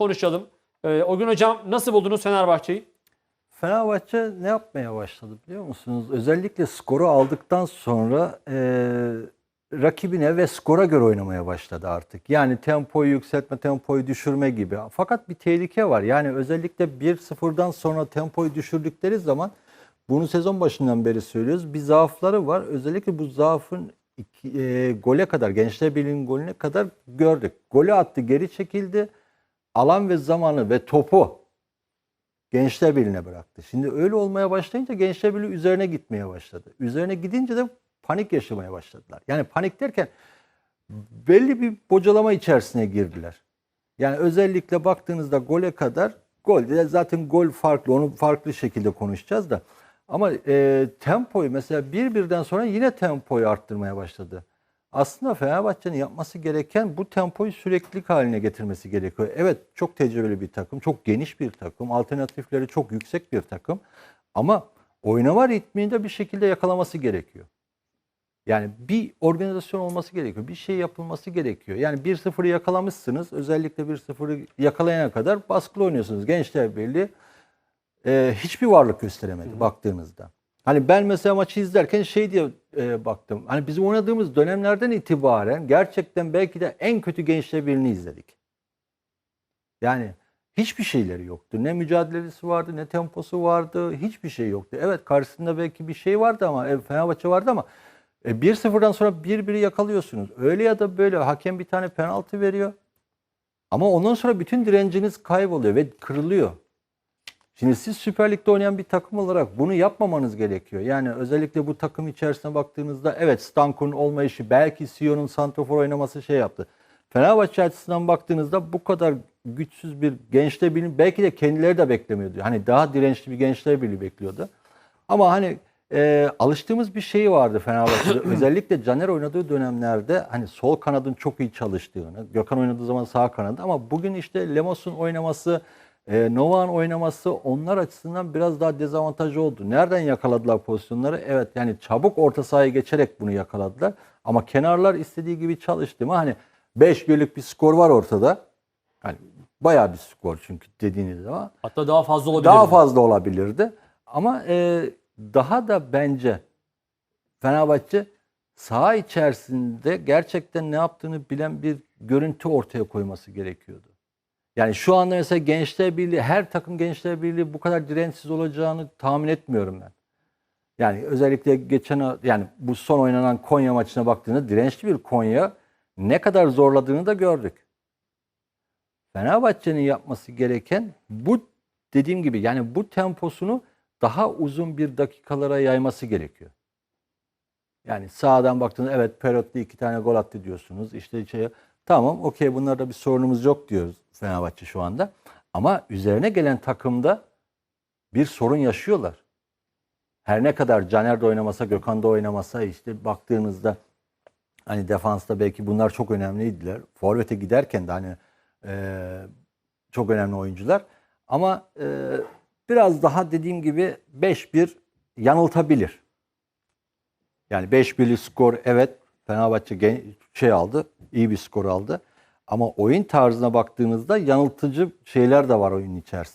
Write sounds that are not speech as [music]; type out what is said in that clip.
konuşalım. Ee, o gün hocam nasıl buldunuz Fenerbahçe'yi? Fenerbahçe ne yapmaya başladı biliyor musunuz? Özellikle skoru aldıktan sonra e, rakibine ve skora göre oynamaya başladı artık. Yani tempoyu yükseltme, tempoyu düşürme gibi. Fakat bir tehlike var. Yani özellikle 1-0'dan sonra tempoyu düşürdükleri zaman bunu sezon başından beri söylüyoruz. Bir zaafları var. Özellikle bu zaafın iki, e, gole kadar, Gençler Birliği'nin golüne kadar gördük. Golü attı, geri çekildi. Alan ve zamanı ve topu Gençler Birliği'ne bıraktı. Şimdi öyle olmaya başlayınca Gençler Birliği üzerine gitmeye başladı. Üzerine gidince de panik yaşamaya başladılar. Yani panik derken belli bir bocalama içerisine girdiler. Yani özellikle baktığınızda gole kadar gol zaten gol farklı onu farklı şekilde konuşacağız da ama e, tempoyu mesela bir birden sonra yine tempoyu arttırmaya başladı. Aslında Fenerbahçe'nin yapması gereken bu tempoyu süreklilik haline getirmesi gerekiyor. Evet çok tecrübeli bir takım, çok geniş bir takım, alternatifleri çok yüksek bir takım ama oynama ritmini de bir şekilde yakalaması gerekiyor. Yani bir organizasyon olması gerekiyor. Bir şey yapılması gerekiyor. Yani 1-0'ı yakalamışsınız. Özellikle 1-0'ı yakalayana kadar baskılı oynuyorsunuz. Gençler Birliği e, hiçbir varlık gösteremedi baktığınızda. Hani ben mesela maçı izlerken şey diye e, baktım. Hani bizim oynadığımız dönemlerden itibaren gerçekten belki de en kötü Gençler Birliği'ni izledik. Yani hiçbir şeyleri yoktu. Ne mücadelesi vardı, ne temposu vardı, hiçbir şey yoktu. Evet karşısında belki bir şey vardı ama e, Fenerbahçe vardı ama e, 1-0'dan sonra bir yakalıyorsunuz. Öyle ya da böyle hakem bir tane penaltı veriyor. Ama ondan sonra bütün direnciniz kayboluyor ve kırılıyor. Şimdi siz Süper Lig'de oynayan bir takım olarak bunu yapmamanız gerekiyor. Yani özellikle bu takım içerisine baktığınızda evet Stanko'nun olmayışı belki Sion'un santrofor oynaması şey yaptı. Fenerbahçe açısından baktığınızda bu kadar güçsüz bir gençler birliği belki de kendileri de beklemiyordu. Hani daha dirençli bir gençler birliği bekliyordu. Ama hani e, alıştığımız bir şey vardı Fenerbahçe'de. [clears throat] Özellikle Caner oynadığı dönemlerde hani sol kanadın çok iyi çalıştığını, Gökhan oynadığı zaman sağ kanadı ama bugün işte Lemos'un oynaması, e, Novak'ın oynaması onlar açısından biraz daha dezavantajlı oldu. Nereden yakaladılar pozisyonları? Evet yani çabuk orta sahaya geçerek bunu yakaladılar. Ama kenarlar istediği gibi çalıştı mı? Hani 5 gollük bir skor var ortada. Hani bayağı bir skor çünkü dediğiniz zaman. Hatta daha fazla olabilir. Daha fazla olabilirdi. Ama e, daha da bence Fenerbahçe saha içerisinde gerçekten ne yaptığını bilen bir görüntü ortaya koyması gerekiyordu. Yani şu anda mesela Gençler Birliği, her takım Gençler Birliği bu kadar dirençsiz olacağını tahmin etmiyorum ben. Yani özellikle geçen yani bu son oynanan Konya maçına baktığında dirençli bir Konya ne kadar zorladığını da gördük. Fenerbahçe'nin yapması gereken bu dediğim gibi yani bu temposunu daha uzun bir dakikalara yayması gerekiyor. Yani sağdan baktığınızda evet Perotlu iki tane gol attı diyorsunuz. İşte şey, tamam okey bunlarda bir sorunumuz yok diyoruz Fenerbahçe şu anda. Ama üzerine gelen takımda bir sorun yaşıyorlar. Her ne kadar Caner de oynamasa, Gökhan da oynamasa işte baktığınızda hani defansta belki bunlar çok önemliydiler. Forvet'e giderken de hani e, çok önemli oyuncular. Ama e, biraz daha dediğim gibi 5-1 yanıltabilir. Yani 5-1'lik skor evet Fenerbahçe gen- şey aldı, iyi bir skor aldı. Ama oyun tarzına baktığınızda yanıltıcı şeyler de var oyunun içerisinde.